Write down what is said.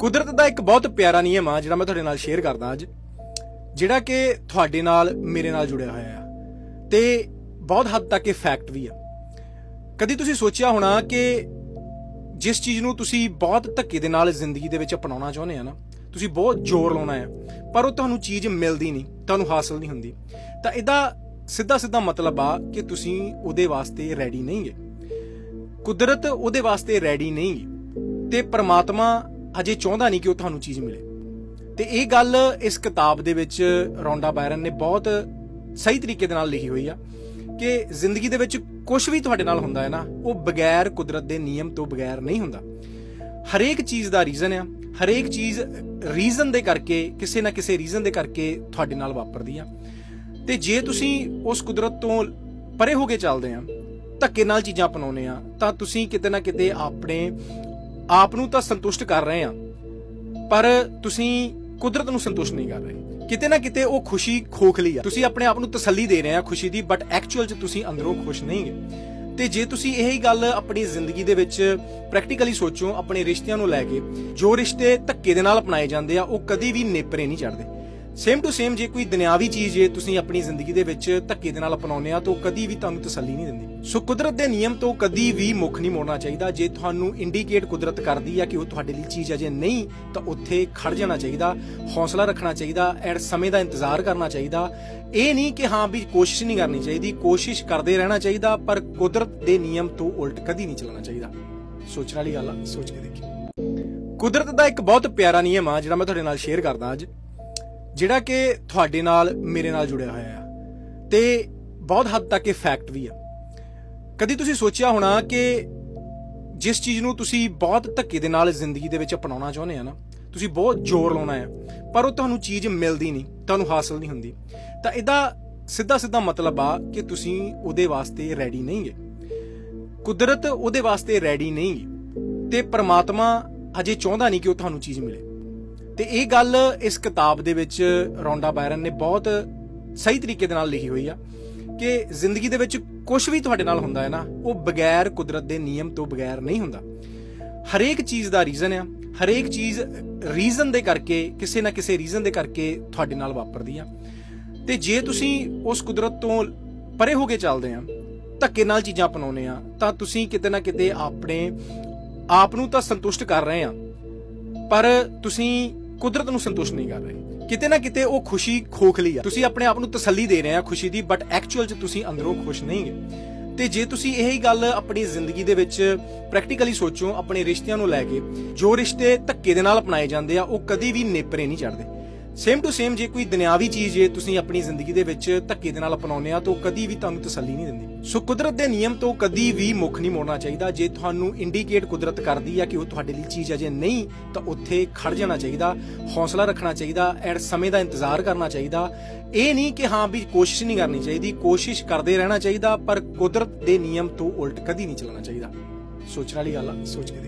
ਕੁਦਰਤ ਦਾ ਇੱਕ ਬਹੁਤ ਪਿਆਰਾ ਨਿਯਮ ਆ, ਜਿਹੜਾ ਮੈਂ ਤੁਹਾਡੇ ਨਾਲ ਸ਼ੇਅਰ ਕਰਦਾ ਅੱਜ, ਜਿਹੜਾ ਕਿ ਤੁਹਾਡੇ ਨਾਲ, ਮੇਰੇ ਨਾਲ ਜੁੜਿਆ ਹੋਇਆ ਆ। ਤੇ ਬਹੁਤ ਹੱਦ ਤੱਕ ਇਹ ਫੈਕਟ ਵੀ ਆ। ਕਦੀ ਤੁਸੀਂ ਸੋਚਿਆ ਹੋਣਾ ਕਿ ਜਿਸ ਚੀਜ਼ ਨੂੰ ਤੁਸੀਂ ਬਹੁਤ ਧੱਕੇ ਦੇ ਨਾਲ ਜ਼ਿੰਦਗੀ ਦੇ ਵਿੱਚ ਅਪਣਾਉਣਾ ਚਾਹੁੰਦੇ ਆ ਨਾ, ਤੁਸੀਂ ਬਹੁਤ ਜ਼ੋਰ ਲਾਉਣਾ ਹੈ ਪਰ ਉਹ ਤੁਹਾਨੂੰ ਚੀਜ਼ ਮਿਲਦੀ ਨਹੀਂ, ਤੁਹਾਨੂੰ ਹਾਸਲ ਨਹੀਂ ਹੁੰਦੀ। ਤਾਂ ਇਹਦਾ ਸਿੱਧਾ ਸਿੱਧਾ ਮਤਲਬ ਆ ਕਿ ਤੁਸੀਂ ਉਹਦੇ ਵਾਸਤੇ ਰੈਡੀ ਨਹੀਂ ਨਹੀਂਗੇ ਕੁਦਰਤ ਉਹਦੇ ਵਾਸਤੇ ਰੈਡੀ ਨਹੀਂ ਤੇ ਪਰਮਾਤਮਾ ਅਜੇ ਚਾਹੁੰਦਾ ਨਹੀਂ ਕਿ ਉਹ ਤੁਹਾਨੂੰ ਚੀਜ਼ ਮਿਲੇ। ਤੇ ਇਹ ਗੱਲ ਇਸ ਕਿਤਾਬ ਦੇ ਵਿੱਚ ਰੌਂਡਾ ਬਾਇਰਨ ਨੇ ਬਹੁਤ ਸਹੀ ਤਰੀਕੇ ਦੇ ਨਾਲ ਲਿਖੀ ਹੋਈ ਆ ਕਿ ਜ਼ਿੰਦਗੀ ਦੇ ਵਿੱਚ ਕੁਝ ਵੀ ਤੁਹਾਡੇ ਨਾਲ ਹੁੰਦਾ ਹੈ ਨਾ, ਉਹ ਬਗੈਰ ਕੁਦਰਤ ਦੇ ਨਿਯਮ ਤੋਂ ਬਗੈਰ ਨਹੀਂ ਹੁੰਦਾ। ਹਰੇਕ ਚੀਜ਼ ਦਾ ਰੀਜ਼ਨ ਆ, ਹਰੇਕ ਚੀਜ਼ ਰੀਜ਼ਨ ਦੇ ਕਰਕੇ, ਕਿਸੇ ਨਾ ਕਿਸੇ ਰੀਜ਼ਨ ਦੇ ਕਰਕੇ ਤੁਹਾਡੇ ਨਾਲ ਵਾਪਰਦੀ ਆ। ਤੇ ਜੇ ਤੁਸੀਂ ਉਸ ਕੁਦਰਤ ਤੋਂ ਪਰੇ ਹੋ ਕੇ ਚੱਲਦੇ ਆ, ਧੱਕੇ ਨਾਲ ਚੀਜ਼ਾਂ ਅਪਣਾਉਨੇ ਆ, ਤਾਂ ਤੁਸੀਂ ਕਿਤੇ ਨਾ ਕਿਤੇ ਆਪਣੇ ਆਪ ਨੂੰ ਤਾਂ ਸੰਤੁਸ਼ਟ ਕਰ ਰਹੇ ਆ ਪਰ ਤੁਸੀਂ ਕੁਦਰਤ ਨੂੰ ਸੰਤੁਸ਼ਟ ਨਹੀਂ ਕਰ ਰਹੇ। ਕਿਤੇ ਨਾ ਕਿਤੇ ਉਹ ਖੁਸ਼ੀ ਖੋਖਲੀ ਆ। ਤੁਸੀਂ ਆਪਣੇ ਆਪ ਨੂੰ ਤਸੱਲੀ ਦੇ ਰਹੇ ਆ ਖੁਸ਼ੀ ਦੀ ਬਟ ਐਕਚੁਅਲ 'ਚ ਤੁਸੀਂ ਅੰਦਰੋਂ ਖੁਸ਼ ਨਹੀਂ ਹੋ। ਤੇ ਜੇ ਤੁਸੀਂ ਇਹੀ ਗੱਲ ਆਪਣੀ ਜ਼ਿੰਦਗੀ ਦੇ ਵਿੱਚ ਪ੍ਰੈਕਟੀਕਲੀ ਸੋਚੋ, ਆਪਣੇ ਰਿਸ਼ਤਿਆਂ ਨੂੰ ਲੈ ਕੇ, ਜੋ ਰਿਸ਼ਤੇ ਧੱਕੇ ਦੇ ਨਾਲ ਅਪਣਾਏ ਜਾਂਦੇ ਆ, ਉਹ ਕਦੀ ਵੀ ਨੇਪਰੇ ਨਹੀਂ ਚੜਦੇ ਸੇਮ ਟੂ ਸੇਮ ਜੇ ਕੋਈ ਦੁਨਿਆਵੀ ਚੀਜ਼ ਜੇ ਤੁਸੀਂ ਆਪਣੀ ਜ਼ਿੰਦਗੀ ਦੇ ਵਿੱਚ ਧੱਕੇ ਦੇ ਨਾਲ ਅਪਣਾਉਂਦੇ ਆ, ਤਾਂ ਕਦੀ ਵੀ ਤੁਹਾਨੂੰ ਤਸੱਲੀ ਨਹੀਂ ਦਿੰਦੀ। ਸੋ ਕੁਦਰਤ ਦੇ ਨਿਯਮ ਤੋਂ ਕਦੀ ਵੀ ਮੁੱਖ ਨਹੀਂ ਮੋੜਨਾ ਚਾਹੀਦਾ। ਜੇ ਤੁਹਾਨੂੰ ਇੰਡੀਕੇਟ ਕੁਦਰਤ ਕਰਦੀ ਆ ਕਿ ਉਹ ਤੁਹਾਡੇ ਲਈ ਚੀਜ਼ ਅਜੇ ਨਹੀਂ, ਤਾਂ ਉੱਥੇ ਖੜ ਜਾਣਾ ਚਾਹੀਦਾ, ਹੌਸਲਾ ਰੱਖਣਾ ਚਾਹੀਦਾ, ਐਡ ਸਮੇਂ ਦਾ ਇੰਤਜ਼ਾਰ ਕਰਨਾ ਚਾਹੀਦਾ। ਇਹ ਨਹੀਂ ਕਿ ਹਾਂ ਵੀ ਕੋਸ਼ਿਸ਼ ਨਹੀਂ ਕਰਨੀ ਚਾਹੀਦੀ, ਕੋਸ਼ਿਸ਼ ਕਰਦੇ ਰਹਿਣਾ ਚਾਹੀਦਾ, ਪਰ ਕੁਦਰਤ ਦੇ ਨਿਯਮ ਤੋਂ ਉਲਟ ਕਦੀ ਨਹੀਂ ਚੱਲਣਾ ਚਾਹੀਦਾ। ਸੋਚਣ ਵਾਲੀ ਗੱਲ ਆ, ਸੋਚ ਕੇ ਦੇਖੀ। ਕੁਦਰਤ ਦਾ ਇੱਕ ਬਹੁਤ ਪਿਆਰਾ ਨਿਯਮ ਆ, ਜਿਹੜਾ ਮੈਂ ਤੁਹਾਡੇ ਨਾਲ ਸ਼ੇਅਰ ਕਰਦਾ ਅੱਜ। ਜਿਹੜਾ ਕਿ ਤੁਹਾਡੇ ਨਾਲ ਮੇਰੇ ਨਾਲ ਜੁੜਿਆ ਹੋਇਆ ਆ। ਤੇ ਬਹੁਤ ਹੱਦ ਤੱਕ ਇਹ ਫੈਕਟ ਵੀ ਆ। ਕਦੀ ਤੁਸੀਂ ਸੋਚਿਆ ਹੋਣਾ ਕਿ ਜਿਸ ਚੀਜ਼ ਨੂੰ ਤੁਸੀਂ ਬਹੁਤ ਧੱਕੇ ਦੇ ਨਾਲ ਜ਼ਿੰਦਗੀ ਦੇ ਵਿੱਚ ਅਪਣਾਉਣਾ ਚਾਹੁੰਦੇ ਆ ਨਾ, ਤੁਸੀਂ ਬਹੁਤ ਜ਼ੋਰ ਲਾਉਣਾ ਹੈ ਪਰ ਉਹ ਤੁਹਾਨੂੰ ਚੀਜ਼ ਮਿਲਦੀ ਨਹੀਂ, ਤੁਹਾਨੂੰ ਹਾਸਲ ਨਹੀਂ ਹੁੰਦੀ। ਤਾਂ ਇਹਦਾ ਸਿੱਧਾ ਸਿੱਧਾ ਮਤਲਬ ਆ ਕਿ ਤੁਸੀਂ ਉਹਦੇ ਵਾਸਤੇ ਰੈਡੀ ਨਹੀਂਗੇ ਕੁਦਰਤ ਉਹਦੇ ਵਾਸਤੇ ਰੈਡੀ ਨਹੀਂ ਤੇ ਪਰਮਾਤਮਾ ਅਜੇ ਚਾਹੁੰਦਾ ਨਹੀਂ ਕਿ ਉਹ ਤੁਹਾਨੂੰ ਚੀਜ਼ ਮਿਲੇ। ਤੇ ਇਹ ਗੱਲ ਇਸ ਕਿਤਾਬ ਦੇ ਵਿੱਚ ਰੌਂਡਾ ਬਾਇਰਨ ਨੇ ਬਹੁਤ ਸਹੀ ਤਰੀਕੇ ਦੇ ਨਾਲ ਲਿਖੀ ਹੋਈ ਆ ਕਿ ਜ਼ਿੰਦਗੀ ਦੇ ਵਿੱਚ ਕੁਝ ਵੀ ਤੁਹਾਡੇ ਨਾਲ ਹੁੰਦਾ ਹੈ ਨਾ, ਉਹ ਬਗੈਰ ਕੁਦਰਤ ਦੇ ਨਿਯਮ ਤੋਂ ਬਗੈਰ ਨਹੀਂ ਹੁੰਦਾ। ਹਰੇਕ ਚੀਜ਼ ਦਾ ਰੀਜ਼ਨ ਆ, ਹਰੇਕ ਚੀਜ਼ ਰੀਜ਼ਨ ਦੇ ਕਰਕੇ, ਕਿਸੇ ਨਾ ਕਿਸੇ ਰੀਜ਼ਨ ਦੇ ਕਰਕੇ ਤੁਹਾਡੇ ਨਾਲ ਵਾਪਰਦੀ ਆ। ਤੇ ਜੇ ਤੁਸੀਂ ਉਸ ਕੁਦਰਤ ਤੋਂ ਪਰੇ ਹੋ ਕੇ ਚੱਲਦੇ ਆ, ਧੱਕੇ ਨਾਲ ਚੀਜ਼ਾਂ ਅਪਣਾਉਨੇ ਆ, ਤਾਂ ਤੁਸੀਂ ਕਿਤੇ ਨਾ ਕਿਤੇ ਆਪਣੇ ਆਪ ਨੂੰ ਤਾਂ ਸੰਤੁਸ਼ਟ ਕਰ ਰਹੇ ਆ। ਪਰ ਤੁਸੀਂ ਕੁਦਰਤ ਨੂੰ ਸੰਤੁਸ਼ਟ ਨਹੀਂ ਕਰ ਰਹੇ। ਕਿਤੇ ਨਾ ਕਿਤੇ ਉਹ ਖੁਸ਼ੀ ਖੋਖਲੀ ਆ। ਤੁਸੀਂ ਆਪਣੇ ਆਪ ਨੂੰ ਤਸੱਲੀ ਦੇ ਰਹੇ ਆ ਖੁਸ਼ੀ ਦੀ ਬਟ ਐਕਚੁਅਲ 'ਚ ਤੁਸੀਂ ਅੰਦਰੋਂ ਖੁਸ਼ ਨਹੀਂ ਹੋ ਤੇ ਜੇ ਤੁਸੀਂ ਇਹੀ ਗੱਲ ਆਪਣੀ ਜ਼ਿੰਦਗੀ ਦੇ ਵਿੱਚ ਪ੍ਰੈਕਟੀਕਲੀ ਸੋਚੋ, ਆਪਣੇ ਰਿਸ਼ਤਿਆਂ ਨੂੰ ਲੈ ਕੇ, ਜੋ ਰਿਸ਼ਤੇ ਧੱਕੇ ਦੇ ਨਾਲ ਅਪਣਾਏ ਜਾਂਦੇ ਆ, ਉਹ ਕਦੀ ਵੀ ਨੇਪਰੇ ਨਹੀਂ ਚੜਦੇ ਸੇਮ ਟੂ ਸੇਮ ਜੇ ਕੋਈ ਦੁਨਿਆਵੀ ਚੀਜ਼ ਜੇ ਤੁਸੀਂ ਆਪਣੀ ਜ਼ਿੰਦਗੀ ਦੇ ਵਿੱਚ ਧੱਕੇ ਦੇ ਨਾਲ ਅਪਣਾਉਂਦੇ ਆ, ਤਾਂ ਉਹ ਕਦੀ ਵੀ ਤੁਹਾਨੂੰ ਤਸੱਲੀ ਨਹੀਂ ਦਿੰਦੀ। ਸੋ ਕੁਦਰਤ ਦੇ ਨਿਯਮ ਤੋਂ ਕਦੀ ਵੀ ਮੁੱਖ ਨਹੀਂ ਮੋੜਨਾ ਚਾਹੀਦਾ। ਜੇ ਤੁਹਾਨੂੰ ਇੰਡੀਕੇਟ ਕੁਦਰਤ ਕਰਦੀ ਆ ਕਿ ਉਹ ਤੁਹਾਡੇ ਲਈ ਚੀਜ਼ ਅਜੇ ਨਹੀਂ, ਤਾਂ ਉੱਥੇ ਖੜ ਜਾਣਾ ਚਾਹੀਦਾ, ਹੌਸਲਾ ਰੱਖਣਾ ਚਾਹੀਦਾ, ਐਡ ਸਮੇਂ ਦਾ ਇੰਤਜ਼ਾਰ ਕਰਨਾ ਚਾਹੀਦਾ। ਇਹ ਨਹੀਂ ਕਿ ਹਾਂ ਵੀ ਕੋਸ਼ਿਸ਼ ਨਹੀਂ ਕਰਨੀ ਚਾਹੀਦੀ, ਕੋਸ਼ਿਸ਼ ਕਰਦੇ ਰਹਿਣਾ ਚਾਹੀਦਾ, ਪਰ ਕੁਦਰਤ ਦੇ ਨਿਯਮ ਤੋਂ ਉਲਟ ਕਦੀ ਨਹੀਂ ਚੱਲਣਾ ਚਾਹੀਦਾ। ਸੋਚਣ ਵਾਲੀ ਗੱਲ ਆ, ਸੋਚ ਕੇ